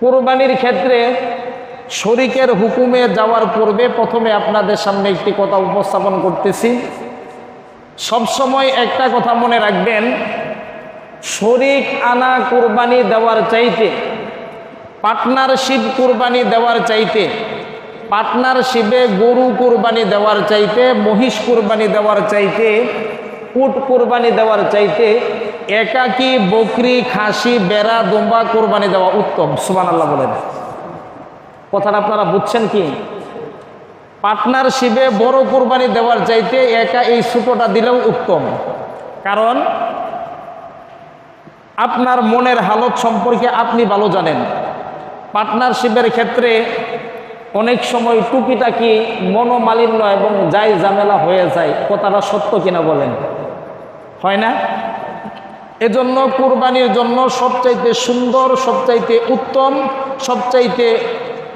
কোরবানির ক্ষেত্রে শরিকের হুকুমে যাওয়ার পূর্বে প্রথমে আপনাদের সামনে একটি কথা উপস্থাপন করতেছি। সবসময় একটা কথা মনে রাখবেন, শরিক আনা কোরবানি দেওয়ার চাইতে পার্টনারশিপ কোরবানি দেওয়ার চাইতে পার্টনারশিপে গরু কোরবানি দেওয়ার চাইতে, মহিষ কোরবানি দেওয়ার চাইতে, উট কোরবানি দেওয়ার চাইতে একাকি বকরি, খাসি, বেড়া, দুম্বা, কোরবানি দেওয়া উত্তম? সুমান আল্লাহ বলেন। কথাটা আপনারা বুঝছেন কি? পার্টনারশিপে বড় কোরবানি দেওয়ার চাইতে একা এই ছোটোটা দিলেও উত্তম। কারণ, আপনার মনের হালত সম্পর্কে আপনি ভালো জানেন। পার্টনারশিপের ক্ষেত্রে অনেক সময় টুকিটাকি মনোমালিন্য এবং যাই ঝামেলা হয়ে যায়। কথাটা সত্য কিনা বলেন? হয় না? এজন্য কুরবানির জন্য সবচাইতে সুন্দর, সবচাইতে উত্তম, সবচাইতে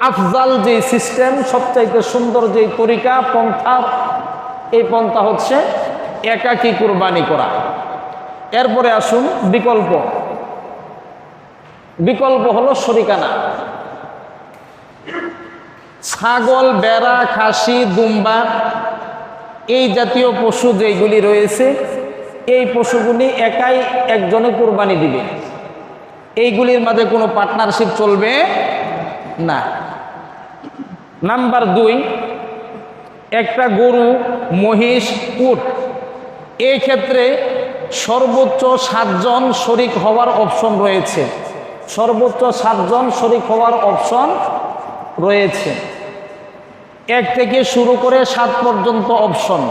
আফজাল যে সিস্টেম, সবচাইতে সুন্দর যে তরিকা, পন্থা, এই পন্থা হচ্ছে একাকী কুরবানি করা। এরপরে আসুন বিকল্প। বিকল্প হলো শরিকানা ছাগল, বেড়া, খাসি, দুম্বা, এই জাতীয় পশু যেগুলি রয়েছে এই পশুগুলি একাই একজনে কোরবানি দিবে। এইগুলির মাঝে কোনো পার্টনারশিপ চলবে না। নাম্বার দুই, একটা গরু, মহিষ, উট, এই ক্ষেত্রে সর্বোচ্চ সাতজন শরিক হওয়ার অপশন রয়েছে। সর্বোচ্চ সাতজন শরিক হওয়ার অপশন রয়েছে। এক থেকে শুরু করে সাত পর্যন্ত অপশন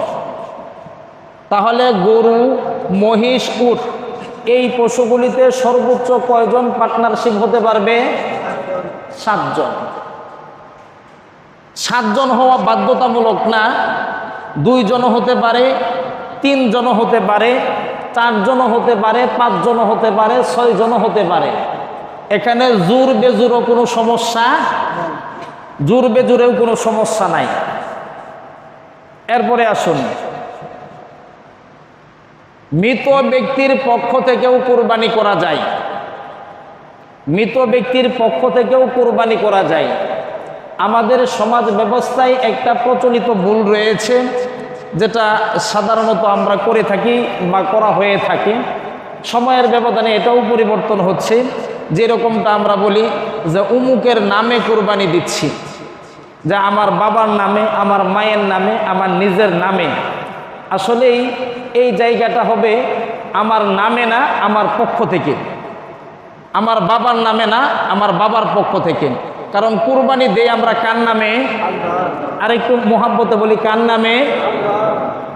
তাহলে গরু, মহিষ, উট, এই পশুগুলিতে সর্বোচ্চ কয়জন পার্টনারশিপ হতে পারবে? সাতজন। সাতজন হওয়া বাধ্যতামূলক না দুইজনও হতে পারে তিনজনও হতে পারে চারজনও হতে পারে পাঁচজনও হতে পারে ছয়জনও হতে পারে। এখানে জোর বেজুরও কোনো সমস্যা, জোর বেজুরেও কোনো সমস্যা নাই। এরপরে আসুন। মৃত ব্যক্তির পক্ষ থেকেও কোরবানি করা যায়। মৃত ব্যক্তির পক্ষ থেকেও কোরবানি করা যায়। আমাদের সমাজ ব্যবস্থায় একটা প্রচলিত ভুল রয়েছে, যেটা সাধারণত আমরা করে থাকি বা করা হয়ে থাকে। সময়ের ব্যবধানে এটাও পরিবর্তন হচ্ছে। যেরকমটা আমরা বলি যে উমুকের নামে কোরবানি দিচ্ছি। যে আমার বাবার নামে, আমার মায়ের নামে, আমার নিজের নামে আসলেই এই জায়গাটা হবে আমার নামে না, আমার পক্ষ থেকে। আমার বাবার নামে না, আমার বাবার পক্ষ থেকে। কারণ কুরবানি দেই আমরা কার নামে? আর একটু মোহাব্বতে বলি, কার নামে?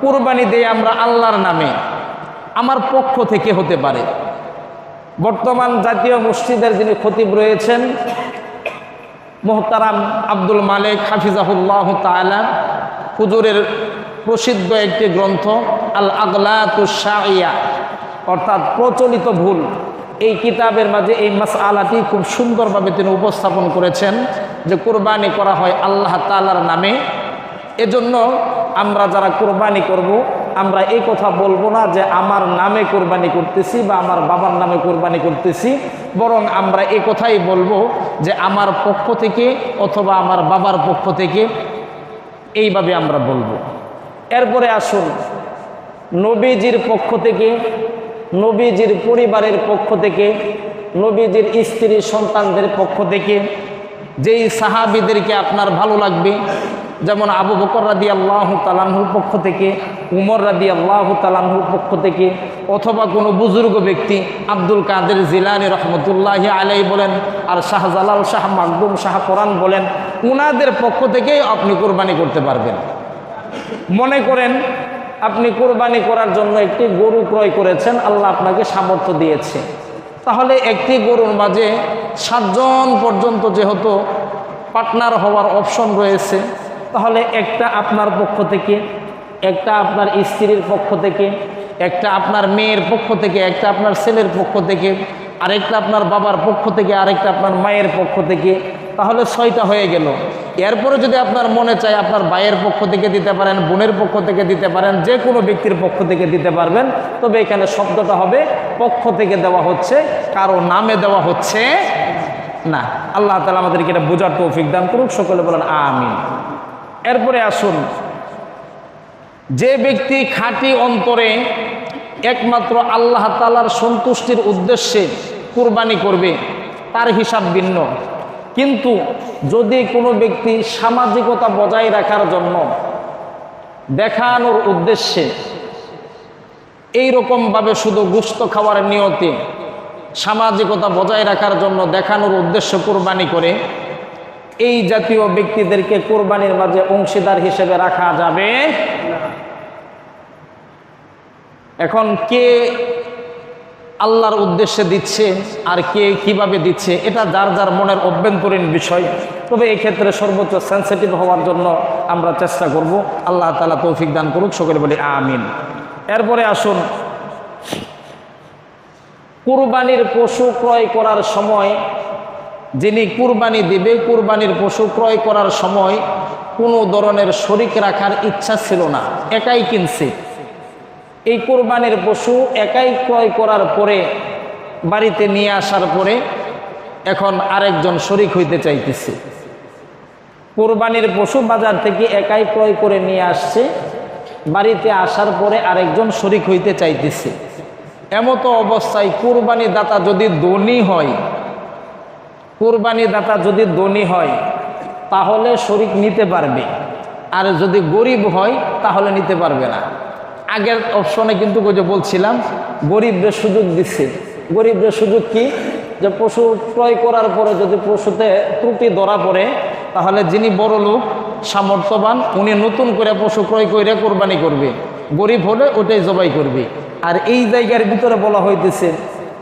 কুরবানি দেই আমরা আল্লাহর নামে। আমার পক্ষ থেকে হতে পারে। বর্তমান জাতীয় মসজিদের যিনি খতিব রয়েছেন, মোহতারাম আব্দুল মালিক হাফিজাহুল্লাহ তালা হুজুরের প্রসিদ্ধ একটি গ্রন্থ আল আগলাতুসাইয়া অর্থাৎ প্রচলিত ভুল। এই কিতাবের মাঝে এই মাস আলাটি খুব সুন্দরভাবে তিনি উপস্থাপন করেছেন যে কোরবানি করা হয় আল্লাহ তালার নামে। এজন্য আমরা যারা কোরবানি করব, আমরা এই কথা বলব না যে আমার নামে কোরবানি করতেছি বা আমার বাবার নামে কোরবানি করতেছি, বরং আমরা এই কথাই বলব যে আমার পক্ষ থেকে অথবা আমার বাবার পক্ষ থেকে এইভাবে আমরা বলব। এরপরে আসুন, নবীজির পক্ষ থেকে, নবীজির পরিবারের পক্ষ থেকে, নবীজির স্ত্রী সন্তানদের পক্ষ থেকে, যেই সাহাবিদেরকে আপনার ভালো লাগবে, যেমন আবু বকর রাদি আল্লাহ তালাহুর পক্ষ থেকে, উমর রাদি আল্লাহ তালাহুর পক্ষ থেকে, অথবা কোনো বুজুর্গ ব্যক্তি আব্দুল কাদের জিলানি রহমতুল্লাহ আলাই বলেন, আর শাহজালাল শাহ মাকদুম শাহ কোরআন বলেন, উনাদের পক্ষ থেকেই আপনি কোরবানি করতে পারবেন। মনে করেন আপনি কোরবানি করার জন্য একটি গরু ক্রয় করেছেন, আল্লাহ আপনাকে সামর্থ্য দিয়েছে। তাহলে একটি গরুর মাঝে সাতজন পর্যন্ত যেহেতু পার্টনার হওয়ার অপশন রয়েছে, তাহলে একটা আপনার পক্ষ থেকে, একটা আপনার স্ত্রীর পক্ষ থেকে, একটা আপনার মেয়ের পক্ষ থেকে, একটা আপনার ছেলের পক্ষ থেকে, আরেকটা আপনার বাবার পক্ষ থেকে, আরেকটা আপনার মায়ের পক্ষ থেকে, তাহলে ছয়টা হয়ে গেল। এরপরে যদি আপনার মনে চায় আপনার ভাইয়ের পক্ষ থেকে দিতে পারেন, বোনের পক্ষ থেকে দিতে পারেন, যে কোনো ব্যক্তির পক্ষ থেকে দিতে পারবেন। তবে এখানে শব্দটা হবে পক্ষ থেকে দেওয়া হচ্ছে, কারও নামে দেওয়া হচ্ছে না। আল্লাহ তালা আমাদেরকে এটা বোঝার তৌফিক দান করুক, সকলে বলেন আমিন। এরপরে আসুন, যে ব্যক্তি খাঁটি অন্তরে একমাত্র আল্লাহ তালার সন্তুষ্টির উদ্দেশ্যে কুরবানি করবে, তার হিসাব ভিন্ন। কিন্তু যদি কোনো ব্যক্তি সামাজিকতা বজায় রাখার জন্য দেখানোর উদ্দেশ্যে এই রকমভাবে শুধু গুস্ত খাওয়ার নিয়তে সামাজিকতা বজায় রাখার জন্য দেখানোর উদ্দেশ্য কোরবানি করে, এই জাতীয় ব্যক্তিদেরকে কোরবানির মাঝে অংশীদার হিসেবে রাখা যাবে এখন কে আল্লাহর উদ্দেশ্যে দিচ্ছে আর কে কীভাবে দিচ্ছে, এটা যার যার মনের অভ্যন্তরীণ বিষয়। তবে ক্ষেত্রে সর্বোচ্চ সেন্সিটিভ হওয়ার জন্য আমরা চেষ্টা করব। আল্লাহ তালা তৌফিক দান করুক, সকলে বলি আমিন। এরপরে আসুন, কুরবানির পশু ক্রয় করার সময়, যিনি কুরবানি দিবে, কুরবানির পশু ক্রয় করার সময় কোনো ধরনের শরিক রাখার ইচ্ছা ছিল না। একাই কিনছে। এই কোরবানির পশু একাই ক্রয় করার পরে, বাড়িতে নিয়ে আসার পরে এখন আরেকজন শরিক হইতে চাইতেছে। কোরবানির পশু বাজার থেকে একাই ক্রয় করে নিয়ে আসছে, বাড়িতে আসার পরে আরেকজন শরিক হইতে চাইতেছে। এমতো অবস্থায় কোরবানি দাতা যদি ধনী হয়, কোরবানি দাতা যদি ধনী হয়, তাহলে শরিক নিতে পারবে। আর যদি গরিব হয়, তাহলে নিতে পারবে না। আগের অপশনে কিন্তু বলছিলাম, গরিবদের সুযোগ দিচ্ছে গরিবদের সুযোগ কি? যে পশু ক্রয় করার পরে যদি পশুতে ত্রুটি ধরা পড়ে, তাহলে যিনি বড় লোক, সামর্থ্যবান, উনি নতুন করে পশু ক্রয় করে কোরবানি করবে। গরিব হলে ওটাই জবাই করবে। আর এই জায়গার ভিতরে বলা হইতেছে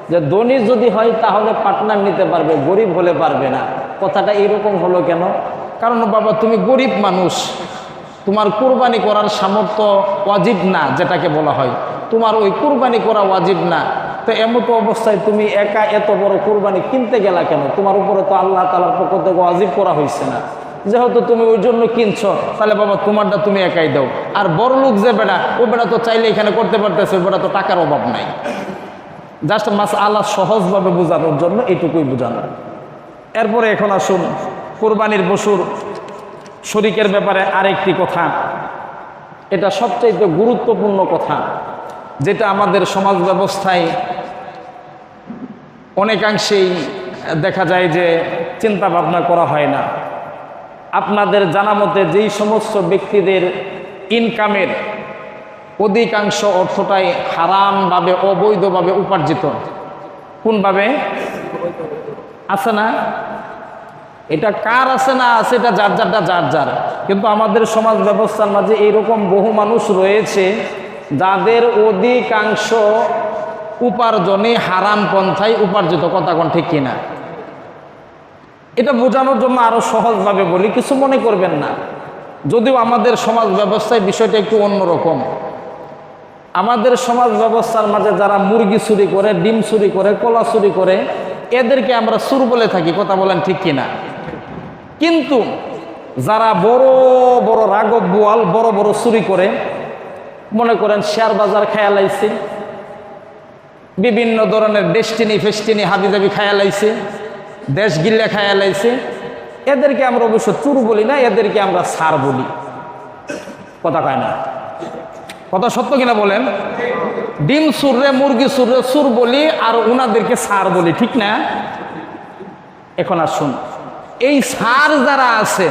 যে ধনী যদি হয়, তাহলে পার্টনার নিতে পারবে, গরিব হলে পারবে না। কথাটা এরকম হলো কেন? কারণ বাবা, তুমি গরিব মানুষ। তোমার কুরবানি করার সামর্থ্য ওয়াজিব না, যেটাকে বলা হয়। তোমার ওই কুরবানি করা ওয়াজিব না। তো এমতো অবস্থায় তুমি একা এত বড় কুরবানি কিনতে গেলা কেন? তোমার উপরে তো আল্লাহ তালার পক্ষ থেকে ওয়াজিব করা হয়েছে না। যেহেতু তুমি ওই জন্য কিনছ, তাহলে বাবা তোমারটা তুমি একাই দাও। আর বড় লোক যে বেটা, ও বেটা তো চাইলে এখানে করতে পারতেছে বেটা তো টাকার অভাব নাই। জাস্ট মাস আল্লাহ সহজভাবে বোঝানোর জন্য এইটুকুই বোঝানো এরপরে এখন আসুন, কোরবানির পশুর শরিকের ব্যাপারে আরেকটি কথা। এটা সবচাইতে গুরুত্বপূর্ণ কথা, যেটা আমাদের সমাজ ব্যবস্থায় অনেকাংশেই দেখা যায় যে চিন্তা ভাবনা করা হয় না। আপনাদের জানা মতে যেই সমস্ত ব্যক্তিদের ইনকামের অধিকাংশ অর্থটাই হারামভাবে, অবৈধভাবে উপার্জিত। কোনভাবে? আছে না? এটা কার আছে না আছে, এটা যার যারটা যার যার। কিন্তু আমাদের সমাজ ব্যবস্থার মাঝে এইরকম বহু মানুষ রয়েছে যাদের অধিকাংশ উপার্জনে হারাম পন্থায় উপার্জিত, কথা কোন ঠিক কিনা? এটা বোঝানোর জন্য আরও সহজভাবে বলি, কিছু মনে করবেন না। যদিও আমাদের সমাজ ব্যবস্থায় বিষয়টা একটু অন্যরকম। আমাদের সমাজ ব্যবস্থার মাঝে যারা মুরগি চুরি করে, ডিম চুরি করে, কলা চুরি করে, এদেরকে আমরা সুর বলে থাকি, কথা বলেন ঠিক কিনা? কিন্তু যারা বড় বড় রাগব বোয়াল, বড় বড় চুরি করে, মনে করেন শেয়ার বাজার খেয়ালাইছে বিভিন্ন ধরনের ডেস্টিনি ফেস্টিনি হাবিজাবি খায়ালাইছে দেশ গিল্লা খায়ালাইছে এদেরকে আমরা অবশ্য চুর বলি না, এদেরকে আমরা সার বলি। কথা কয় না? কথা সত্য কিনা বলেন? ডিম সুররে মুরগি সুররে সুর বলি আর ওনাদেরকে সার বলি, ঠিক না? এখন আসুন। এই সার যারা আছে,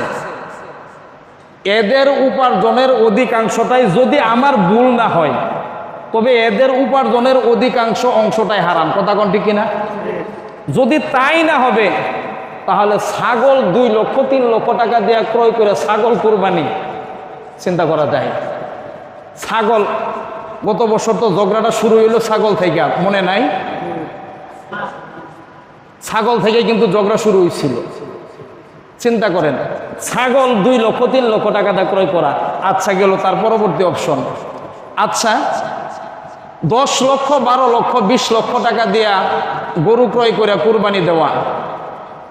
এদের উপার্জনের অধিকাংশটাই যদি আমার ভুল না হয়, তবে এদের উপার্জনের অধিকাংশ অংশটাই হারাম। কথা কোন ঠিক কিনা? যদি তাই না হবে, তাহলে ছাগল দুই লক্ষ, তিন লক্ষ টাকা দিয়ে ক্রয় করে ছাগল কোরবানি চিন্তা করা যায়। ছাগল, গত বছর তো ঝগড়াটা শুরু হইল ছাগল থেকে, মনে নাই? ছাগল থেকে কিন্তু ঝগড়া শুরু হয়েছিল চিন্তা করেন, ছাগল দুই লক্ষ, তিন লক্ষ টাকা দিয়ে ক্রয় করা। আচ্ছা গেল তার পরবর্তী অপশন আচ্ছা দশ লক্ষ, বারো লক্ষ, বিশ লক্ষ টাকা দিয়া গরু ক্রয় করে কুরবানি দেওয়া।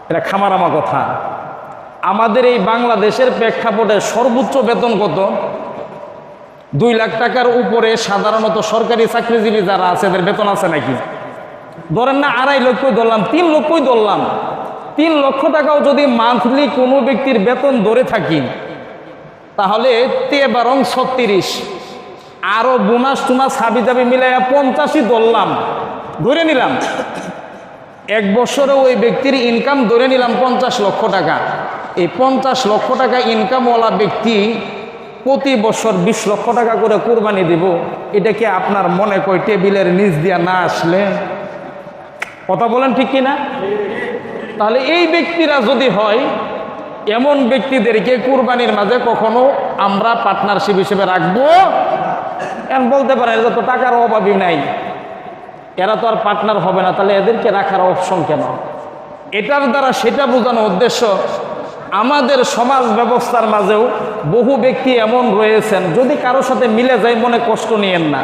এটা খামারামা কথা। আমাদের এই বাংলাদেশের প্রেক্ষাপটে সর্বোচ্চ বেতন কত? দুই লাখ টাকার উপরে সাধারণত সরকারি চাকরিজীবী যারা আছে, এদের বেতন আছে নাকি? ধরেন না, আড়াই লক্ষই ধরলাম, তিন লক্ষই ধরলাম। তিন লক্ষ টাকাও যদি মান্থলি কোনো ব্যক্তির বেতন ধরে থাকি, তাহলে তে বারং ছত্রিশ। আরও বোনাস টুনাস হাবি জাবি মিলাইয়া পঞ্চাশই ধরলাম। ধরে নিলাম। এক বছরে ওই ব্যক্তির ইনকাম ধরে নিলাম পঞ্চাশ লক্ষ টাকা। এই পঞ্চাশ লক্ষ টাকা ইনকামওয়ালা ব্যক্তি প্রতি বছর বিশ লক্ষ টাকা করে কোরবানি দিব। এটা কি আপনার মনে কয় টেবিলের নিচ দিয়া না আসলে? কথা বলেন ঠিক কিনা? তাহলে এই ব্যক্তিরা যদি হয়, এমন ব্যক্তিদেরকে কুরবানির মাঝে কখনো আমরা পার্টনারশিপ হিসেবে রাখব? এখন বলতে পারেন এরা তো টাকার অভাবই নাই। এরা তো আর পার্টনার হবে না, তাহলে এদেরকে রাখার অপশন কেন? এটার দ্বারা সেটা বোঝানোর উদ্দেশ্য, আমাদের সমাজ ব্যবস্থার মাঝেও বহু ব্যক্তি এমন রয়েছেন, যদি কারোর সাথে মিলে যায়, মনে কষ্ট নিয়েন না।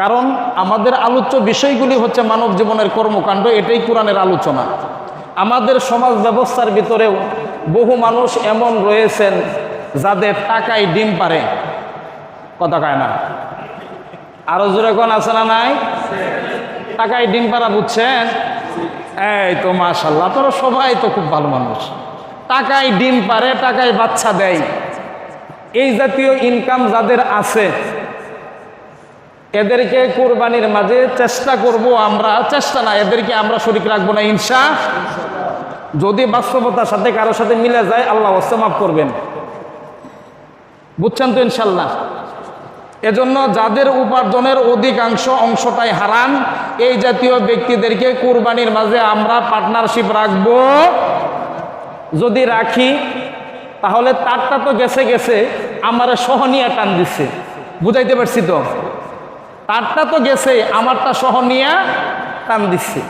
কারণ আমাদের আলোচ্য বিষয়গুলি হচ্ছে মানব জীবনের কর্মকাণ্ড, এটাই কোরআনের আলোচনা। আমাদের সমাজ ব্যবস্থার ভিতরেও বহু মানুষ এমন রয়েছেন যাদের টাকায় ডিম পারে। কথা কায় না? আরও জোরে কোন আছে না নাই? টাকায় ডিম পাড়া বুঝছেন? এই তো মাশাল্লাহ তোরা সবাই তো খুব ভালো মানুষ। টাকায় ডিম পারে, টাকায় বাচ্চা দেয়। এই জাতীয় ইনকাম যাদের আছে এদেরকে কোরবানির মাঝে চেষ্টা করব আমরা, চেষ্টা না, এদেরকে আমরা শরিক রাখব না ইনসা যদি বাস্তবতার সাথে কারোর সাথে মিলে যায়, আল্লাহ মাফ করবেন। বুঝছেন তো ইনশাল্লাহ এজন্য যাদের উপার্জনের অধিকাংশ অংশটাই হারান এই জাতীয় ব্যক্তিদেরকে কোরবানির মাঝে আমরা পার্টনারশিপ রাখব। যদি রাখি, তাহলে তারটা তো গেছে গেছে, আমার সহনিয়া টান দিচ্ছে। বুঝাইতে পারছি তো? তারটা তো গেছে আমারটা সহ নিয়ে টান দিচ্ছে।